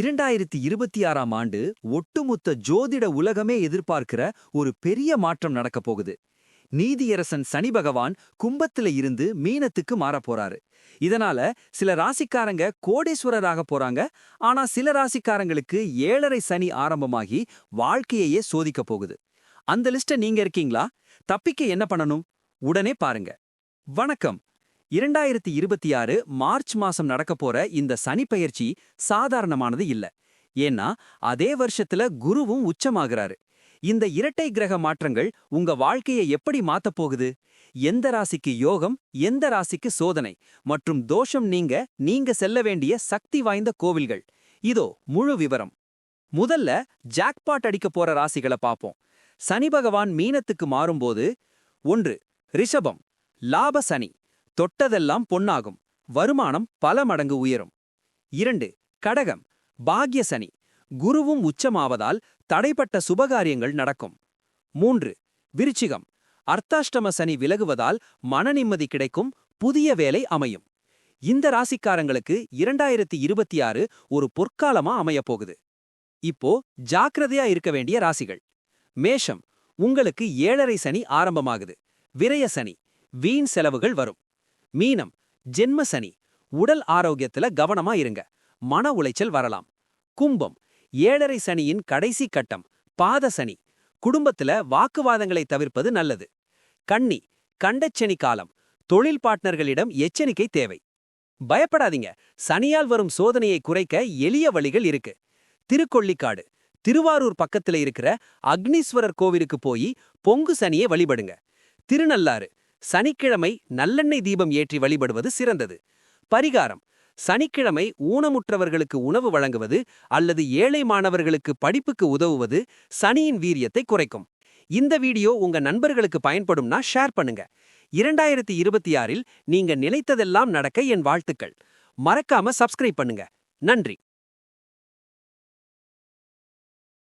இரண்டாயிரத்தி இருபத்தி ஆறாம் ஆண்டு ஒட்டுமொத்த ஜோதிட உலகமே எதிர்பார்க்கிற ஒரு பெரிய மாற்றம் நடக்கப் போகுது. நீதியரசன் சனி பகவான் கும்பத்துல இருந்து மீனத்துக்கு மாறப் போறாரு. இதனால சில ராசிக்காரங்க கோடீஸ்வரராக போறாங்க. ஆனா சில ராசிக்காரங்களுக்கு ஏழரை சனி ஆரம்பமாகி வாழ்க்கையையே சோதிக்க போகுது. அந்த லிஸ்ட நீங்க இருக்கீங்களா? தப்பிக்க என்ன பண்ணணும்? உடனே பாருங்க. வணக்கம். இரண்டாயிரத்தி இருபத்தி ஆறு மார்ச் மாசம் நடக்க போற இந்த சனி பயிற்சி சாதாரணமானது இல்ல. ஏன்னா அதே வருஷத்துல குருவும் உச்சமாகிறாரு. இந்த இரட்டை கிரக மாற்றங்கள் உங்க வாழ்க்கையை எப்படி மாத்தப் போகுது? எந்த ராசிக்கு யோகம் எந்த ராசிக்கு சோதனை? மற்றும் தோஷம் நீங்க நீங்க செல்ல வேண்டிய சக்தி வாய்ந்த கோவில்கள். இதோ முழு விவரம். முதல்ல ஜாக்பாட் அடிக்க போற ராசிகளை பாப்போம். சனி பகவான் மீனத்துக்கு மாறும்போது ஒன்று ரிஷபம் லாப சனி. தொட்டதெல்லாம் பொன்னாகும். வருமானம் பல மடங்கு உயரும். இரண்டு கடகம். பாக்ய சனி. குருவும் உச்சமாவதால் தடைப்பட்ட சுபகாரியங்கள் நடக்கும். மூன்று விருச்சிகம். அர்த்தாஷ்டம சனி விலகுவதால் மன நிம்மதி கிடைக்கும் புதிய வேலை அமையும். இந்த ராசிக்காரங்களுக்கு இரண்டாயிரத்தி இருபத்தி ஆறு ஒரு பொற்காலமா அமையப் போகுது இப்போ ஜாக்கிரதையா இருக்க வேண்டிய ராசிகள். மேஷம். உங்களுக்கு ஏழரை சனி ஆரம்பமாகுது. விரய சனி. வீண் செலவுகள் வரும். மீனம் ஜென்ம சனி உடல் ஆரோக்கியத்துல கவனமா இருங்க. மன உளைச்சல் வரலாம். கும்பம் ஏழரை சனியின் கடைசி கட்டம் பாத சனி குடும்பத்துல வாக்குவாதங்களை தவிர்ப்பது நல்லது. கண்ணி கண்டச்சனி காலம் தொழில் பார்ட்னர்களிடம் எச்சரிக்கை தேவை. பயப்படாதீங்க சனியால் வரும் சோதனையை குறைக்க எளிய வழிகள் இருக்கு. திருக்கொள்ளிக்காடு திருவாரூர் பக்கத்துல இருக்கிற அக்னீஸ்வரர் கோவிலுக்கு போய் பொங்கு சனியை வழிபடுங்க. திருநள்ளாறு சனிக்கிழமை நல்லெண்ணெய் தீபம் ஏற்றி வழிபடுவது சிறந்தது. பரிகாரம் சனிக்கிழமை ஊனமுற்றவர்களுக்கு உணவு வழங்குவது அல்லது ஏழை மாணவர்களுக்கு படிப்புக்கு உதவுவது சனியின் வீரியத்தை குறைக்கும். இந்த வீடியோ உங்க நண்பர்களுக்கு பயன்படும்னா ஷேர் பண்ணுங்க. இரண்டாயிரத்தி இருபத்தி ஆறில் நீங்க நினைத்ததெல்லாம் நடக்க என் வாழ்த்துக்கள். மறக்காம சப்ஸ்கிரைப் பண்ணுங்க. நன்றி.